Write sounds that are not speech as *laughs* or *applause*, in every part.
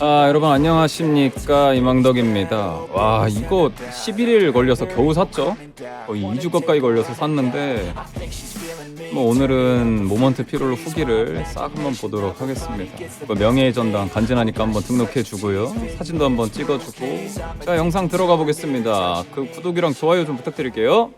아 여러분 안녕하십니까? 이망덕입니다. 와 이거 11일 걸려서 겨우 샀죠? 거의 2주 가까이 걸려서 샀는데 뭐 오늘은 모먼트 피롤로 후기를 싹 한번 보도록 하겠습니다. 뭐 명예의 전당 간지나니까 한번 등록해 주고요. 사진도 한번 찍어주고. 자 영상 들어가 보겠습니다. 그 구독이랑 좋아요 좀 부탁드릴게요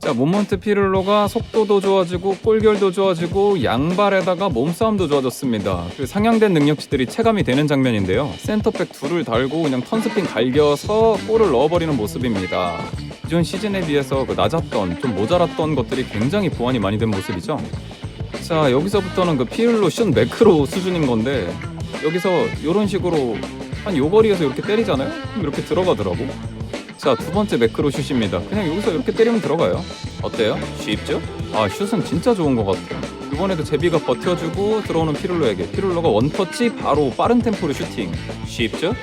자 모먼트 피를로가 속도도 좋아지고 골결도 좋아지고 양발에다가 몸싸움도 좋아졌습니다. 그 상향된 능력치들이 체감이 되는 장면인데요. 센터백 둘을 달고 그냥 턴스핀 갈겨서 골을 넣어버리는 모습입니다. 기존 시즌에 비해서 그 낮았던 좀 모자랐던 것들이 굉장히 보완이 많이 된 모습이죠. 자 여기서부터는 그 피를로 슛 매크로 수준인 건데 여기서 이런 식으로 한 요 거리에서 이렇게 때리잖아요. 이렇게 들어가더라고. 자, 두 번째 매크로 슛입니다. 그냥 여기서 이렇게 때리면 들어가요. 어때요? 쉽죠? 아, 슛은 진짜 좋은 것 같아요. 이번에도 제비가 버텨주고 들어오는 피룰로에게 피룰로가 원터치 바로 빠른 템포로 슈팅. 쉽죠?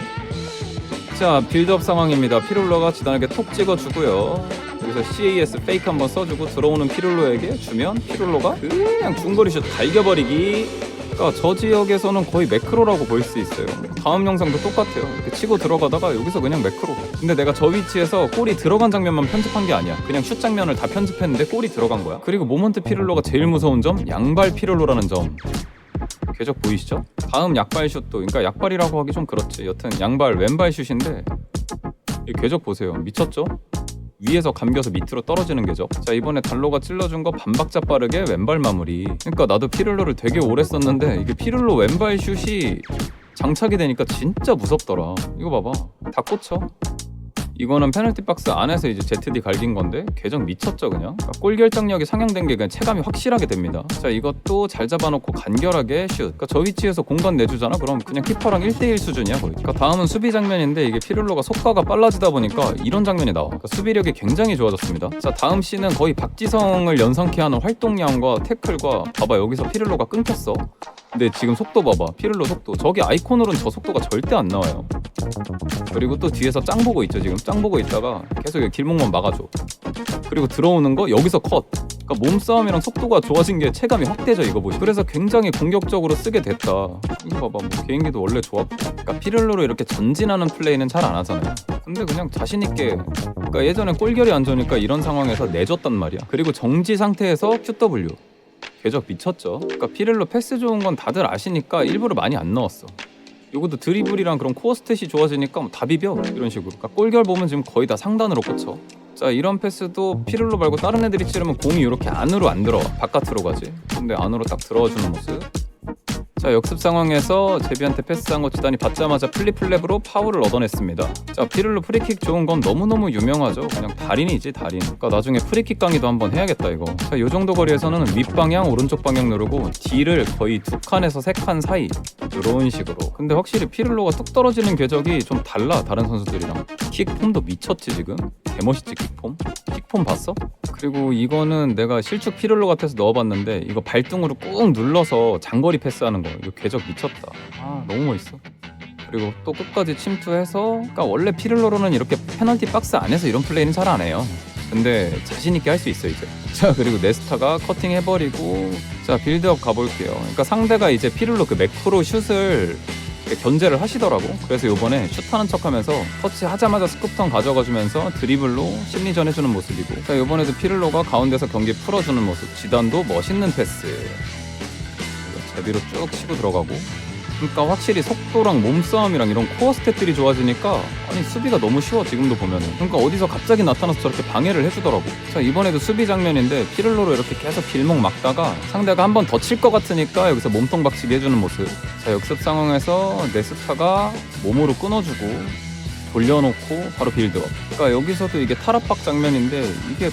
자, 빌드업 상황입니다. 피룰로가 지단하게 톡 찍어주고요. 여기서 CAS 페이크 한번 써주고 들어오는 피룰로에게 주면 피룰로가 그냥 중거리 슛 갈겨버리기. 그러니까 저 지역에서는 거의 매크로라고 볼 수 있어요. 다음 영상도 똑같아요. 이렇게 치고 들어가다가 여기서 그냥 매크로. 근데 내가 저 위치에서 골이 들어간 장면만 편집한 게 아니야. 그냥 슛 장면을 다 편집했는데 골이 들어간 거야. 그리고 모먼트 피를로가 제일 무서운 점 양발 피를로라는 점. 궤적 보이시죠? 다음 약발 슛도 그러니까 약발이라고 하기 좀 그렇지. 여튼 양발 왼발 슛인데 이 궤적 보세요. 미쳤죠? 위에서 감겨서 밑으로 떨어지는 궤적. 자 이번에 달로가 찔러준 거 반박자 빠르게 왼발 마무리. 그러니까 나도 피를로를 되게 오래 썼는데 이게 피를로 왼발 슛이 장착이 되니까 진짜 무섭더라. 이거 봐봐. 다 꽂혀. 이거는 페널티 박스 안에서 이제 ZD 갈긴 건데 궤적 미쳤죠 그냥? 그러니까 골 결정력이 상향된 게 그냥 체감이 확실하게 됩니다. 자 이것도 잘 잡아놓고 간결하게 슛. 그러니까 저 위치에서 공간 내주잖아? 그럼 그냥 키퍼랑 1대1 수준이야 거의. 그러니까 다음은 수비 장면인데 이게 피를로가 속도가 빨라지다 보니까 이런 장면이 나와. 그러니까 수비력이 굉장히 좋아졌습니다. 자 다음 씬은 거의 박지성을 연상케 하는 활동량과 태클과 봐봐 여기서 피를로가 끊겼어. 근데 지금 속도 봐봐. 피를로 속도. 저기 아이콘으로는 저 속도가 절대 안 나와요 그리고 또 뒤에서 짱 보고 있죠 지금. 짱 보고 있다가 계속 길목만 막아줘. 그리고 들어오는 거 여기서 컷. 그러니까 몸싸움이랑 속도가 좋아진 게 체감이 확 되죠 이거 보시 그래서 굉장히 공격적으로 쓰게 됐다. 이거 봐봐. 뭐 개인기도 원래 좋았고 그러니까 피를로로 이렇게 전진하는 플레이는 잘 안 하잖아요. 근데 그냥 자신 있게 그러니까 예전에 골결이 안 좋으니까 이런 상황에서 내줬단 말이야. 그리고 정지 상태에서 QW 궤적 미쳤죠. 그러니까 피를로 패스 좋은 건 다들 아시니까 일부러 많이 안 넣었어 요것도 드리블이랑 그런 코어 스탯이 좋아지니까 뭐 다 비벼. 이런 식으로. 그러니까 골결 보면 지금 거의 다 상단으로 꽂혀. 자 이런 패스도 피를로 말고 다른 애들이 찌르면 공이 이렇게 안으로 안 들어와 바깥으로 가지. 근데 안으로 딱 들어와주는 모습 자 역습 상황에서 제비한테 패스한 거 지단이 받자마자 플리플랩으로 파울을 얻어냈습니다. 자 피를로 프리킥 좋은 건 너무너무 유명하죠. 그냥 달인이지 달인. 그러니까 나중에 프리킥 강의도 한번 해야겠다 이거. 자 요 정도 거리에서는 윗방향 오른쪽 방향 누르고 D를 거의 두 칸에서 세 칸 사이. 이런 식으로. 근데 확실히 피를로가 뚝 떨어지는 궤적이 좀 달라 다른 선수들이랑. 킥폼도 미쳤지 지금? 개멋있지 킥폼 킥폼 봤어? 그리고 이거는 내가 실축 피를로 같아서 넣어봤는데 이거 발등으로 꾹 눌러서 장거리 패스하는 거 이거 궤적 미쳤다 아 너무 멋있어 그리고 또 끝까지 침투해서 그러니까 원래 피를로로는 이렇게 페널티 박스 안에서 이런 플레이는 잘 안 해요 근데 자신 있게 할 수 있어 이제. *laughs* 자 그리고 네스타가 커팅 해버리고 자 빌드업 가볼게요. 그러니까 상대가 이제 피를로 그 매크로 슛을 견제를 하시더라고. 그래서 이번에 슛하는 척 하면서 터치 하자마자 스쿱턴 가져가주면서 드리블로 심리전 해주는 모습이고. 자 이번에도 피를로가 가운데서 경기 풀어주는 모습. 지단도 멋있는 패스. 제비로 쭉 치고 들어가고. 그러니까 확실히 속도랑 몸싸움이랑 이런 코어 스탯들이 좋아지니까 아니 수비가 너무 쉬워 지금도 보면은. 그러니까 어디서 갑자기 나타나서 저렇게 방해를 해주더라고. 자 이번에도 수비 장면인데 피를로로 이렇게 계속 길목 막다가 상대가 한 번 더 칠 것 같으니까 여기서 몸통 박치기 해주는 모습. 자 역습 상황에서 네스타가 몸으로 끊어주고 돌려놓고 바로 빌드업. 그러니까 여기서도 이게 탈압박 장면인데 이게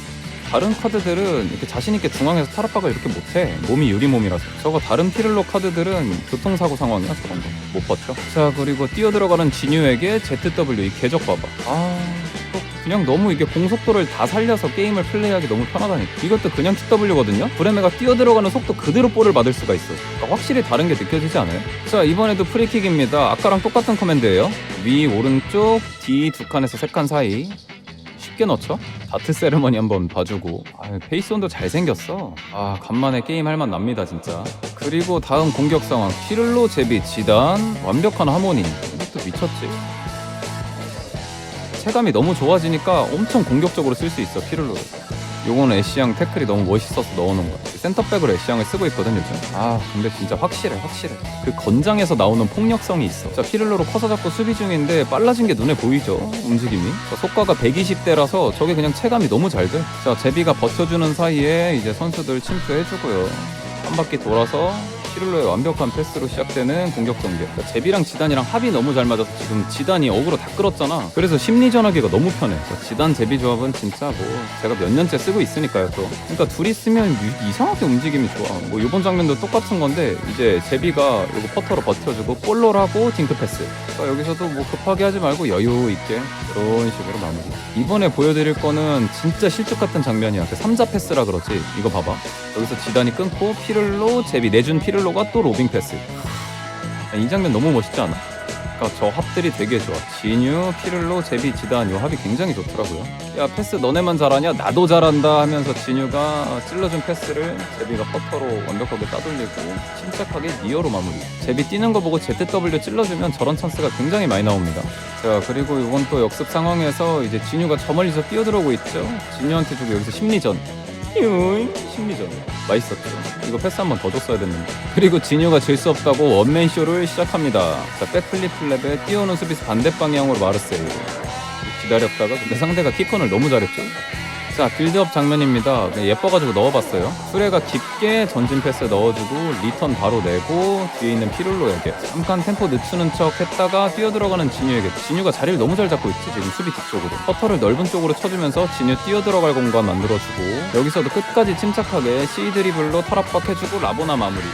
다른 카드들은 이렇게 자신 있게 중앙에서 탈압박을 이렇게 못해. 몸이 유리 몸이라서. 저거 다른 피를로 카드들은 교통사고 상황이야 저런 거 못 버텨. 자 그리고 뛰어 들어가는 진유에게 ZW 이 궤적 봐봐. 아또 그냥 너무 이게 공속도를 다 살려서 게임을 플레이하기 너무 편하다니까 이것도 그냥 QW거든요? 브레메가 뛰어 들어가는 속도 그대로 볼을 받을 수가 있어. 그러니까 확실히 다른 게 느껴지지 않아요? 자 이번에도 프리킥입니다. 아까랑 똑같은 커맨드예요. 위 오른쪽 D 두 칸에서 세 칸 사이 쉽게 넣죠? 다트 세레머니 한번 봐주고. 아, 페이스온도 잘생겼어. 아 간만에 게임 할맛 납니다 진짜. 그리고 다음 공격 상황. 피를로 제비 지단 완벽한 하모니 이것도 미쳤지. 체감이 너무 좋아지니까 엄청 공격적으로 쓸 수 있어 피를로를 요거는 애쉬양 태클이 너무 멋있어서 넣어놓은 거야 센터백으로 애쉬양을 쓰고 있거든 요즘. 아 근데 진짜 확실해 확실해. 그 건장에서 나오는 폭력성이 있어. 자 피를로로 커서 잡고 수비 중인데 빨라진 게 눈에 보이죠 움직임이? 자, 속가가 120대라서 저게 그냥 체감이 너무 잘 돼 자 제비가 버텨주는 사이에 이제 선수들 침투해주고요. 한 바퀴 돌아서 피를로의 완벽한 패스로 시작되는 공격 전개. 그러니까 제비랑 지단이랑 합이 너무 잘 맞아서 지금 지단이 어그로 다 끌었잖아. 그래서 심리 전하기가 너무 편해. 그러니까 지단 제비 조합은 진짜 뭐 제가 몇 년째 쓰고 있으니까요 또. 그러니까 둘이 쓰면 유- 이상하게 움직임이 좋아. 뭐 이번 장면도 똑같은 건데 이제 제비가 이거 퍼터로 버텨주고 볼로라고 딩크 패스. 그러니까 여기서도 뭐 급하게 하지 말고 여유 있게 이런 식으로 마무리. 이번에 보여드릴 거는 진짜 실축 같은 장면이야. 그 3자 패스라 그렇지. 이거 봐봐. 여기서 지단이 끊고 피를로 제비 내준 피를로 가 또 로빙 패스. 야, 이 장면 너무 멋있지 않아? 그러니까 저 합들이 되게 좋아. 진유, 피를로, 제비, 지단 요 합이 굉장히 좋더라고요. 야 패스 너네만 잘하냐? 나도 잘한다 하면서 진유가 찔러준 패스를 제비가 퍼터로 완벽하게 따돌리고 침착하게 니어로 마무리. 제비 뛰는 거 보고 ZW 찔러주면 저런 찬스가 굉장히 많이 나옵니다. 자 그리고 이건 또 역습 상황에서 이제 진유가 저 멀리서 뛰어들어오고 있죠. 진유한테 주고 여기서 심리전. 휴잉. 심리전. 맛있었죠. 이거 패스 한 번 더 줬어야 됐는데. 그리고 진유가 질 수 없다고 원맨 쇼를 시작합니다. 자 백플립 플랩에 뛰어오는 수비수 반대 방향으로 마르세유 기다렸다가 근데 상대가 키컨을 너무 잘했죠 자 빌드업 장면입니다. 네, 예뻐가지고 넣어봤어요. 수레가 깊게 전진 패스 넣어주고 리턴 바로 내고 뒤에 있는 피룰로에게 잠깐 템포 늦추는 척 했다가 뛰어들어가는 진유에게 진유가 자리를 너무 잘 잡고 있지 지금 수비 뒤쪽으로. 퍼터를 넓은 쪽으로 쳐주면서 진유 뛰어들어갈 공간 만들어주고 여기서도 끝까지 침착하게 C 드리블로 탈압박 해주고 라보나 마무리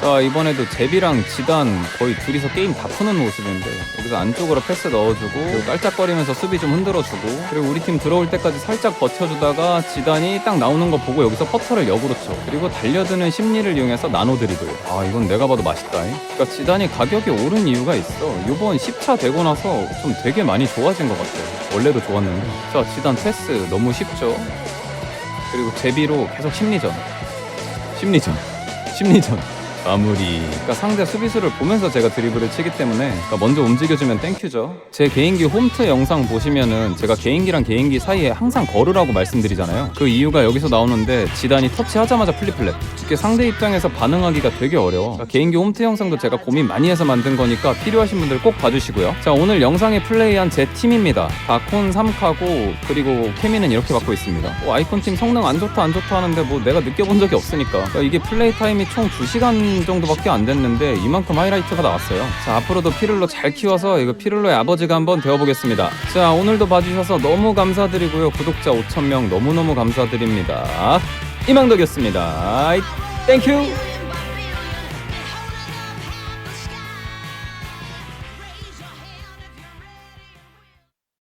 자 이번에도 제비랑 지단 거의 둘이서 게임 다 푸는 모습인데 여기서 안쪽으로 패스 넣어주고 그리고 깔짝거리면서 수비 좀 흔들어주고 그리고 우리 팀 들어올 때까지 살짝 버텨주다가 지단이 딱 나오는 거 보고 여기서 퍼터를 역으로 쳐. 그리고 달려드는 심리를 이용해서 나노 드리블. 아 이건 내가 봐도 맛있다 그러니까 지단이 가격이 오른 이유가 있어. 요번 10차 되고 나서 좀 되게 많이 좋아진 것 같아요 원래도 좋았는데. 자 지단 패스 너무 쉽죠? 그리고 제비로 계속 심리전. 심리전. 심리전 마무리. 그러니까 상대 수비수를 보면서 제가 드리블을 치기 때문에 그러니까 먼저 움직여주면 땡큐죠. 제 개인기 홈트 영상 보시면은 제가 개인기랑 개인기 사이에 항상 걸으라고 말씀드리잖아요. 그 이유가 여기서 나오는데 지단이 터치하자마자 플립플랩. 이게 상대 입장에서 반응하기가 되게 어려워. 그러니까 개인기 홈트 영상도 제가 고민 많이 해서 만든 거니까 필요하신 분들 꼭 봐주시고요. 자 오늘 영상에 플레이한 제 팀입니다. 다콘 3카고 그리고 케미는 이렇게 받고 있습니다. 뭐 아이콘 팀 성능 안 좋다 안 좋다 하는데 뭐 내가 느껴본 적이 없으니까 그러니까 이게 플레이 타임이 총 2시간 정도밖에 안 됐는데 이만큼 하이라이트가 나왔어요. 자 앞으로도 피를로 잘 키워서 이거 피를로의 아버지가 한번 되어보겠습니다. 자 오늘도 봐주셔서 너무 감사드리고요. 구독자 5,000명 너무너무 감사드립니다. 이망덕이었습니다. 땡큐!